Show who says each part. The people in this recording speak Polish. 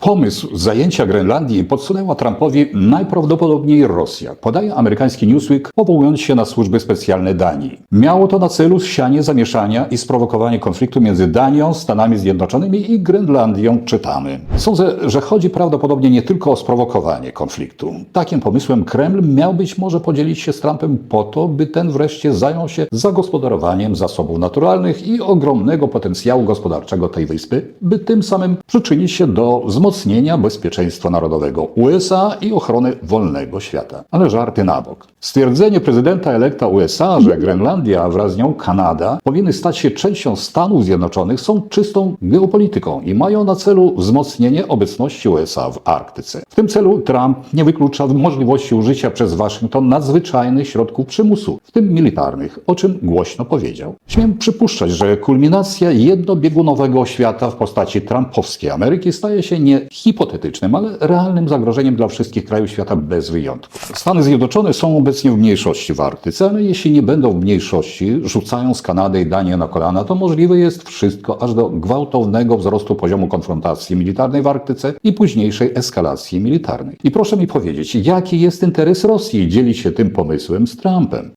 Speaker 1: Pomysł zajęcia Grenlandii podsunęła Trumpowi najprawdopodobniej Rosja, podaje amerykański Newsweek, powołując się na służby specjalne Danii. Miało to na celu sianie zamieszania i sprowokowanie konfliktu między Danią, Stanami Zjednoczonymi i Grenlandią, czytamy. Sądzę, że chodzi prawdopodobnie nie tylko o sprowokowanie konfliktu. Takim pomysłem Kreml miał być może podzielić się z Trumpem po to, by ten wreszcie zajął się zagospodarowaniem zasobów naturalnych i ogromnego potencjału gospodarczego tej wyspy, by tym samym przyczynić się do wzmocnienia bezpieczeństwa narodowego USA i ochrony wolnego świata. Ale żarty na bok. Stwierdzenie prezydenta elekta USA, że Grenlandia, a wraz z nią Kanada, powinny stać się częścią Stanów Zjednoczonych, są czystą geopolityką i mają na celu wzmocnienie obecności USA w Arktyce. W tym celu Trump nie wyklucza możliwości użycia przez Waszyngton nadzwyczajnych środków przymusu, w tym militarnych, o czym głośno powiedział. Śmiem przypuszczać, że kulminacja jednobiegunowego świata w postaci trumpowskiej Ameryki staje się nie hipotetycznym, ale realnym zagrożeniem dla wszystkich krajów świata bez wyjątku. Stany Zjednoczone są obecnie w mniejszości w Arktyce, ale jeśli nie będą w mniejszości, rzucając Kanadę i Danię na kolana, to możliwe jest wszystko aż do gwałtownego wzrostu poziomu konfrontacji militarnej w Arktyce i późniejszej eskalacji militarnej. I proszę mi powiedzieć, jaki jest interes Rosji dzielić się tym pomysłem z Trumpem?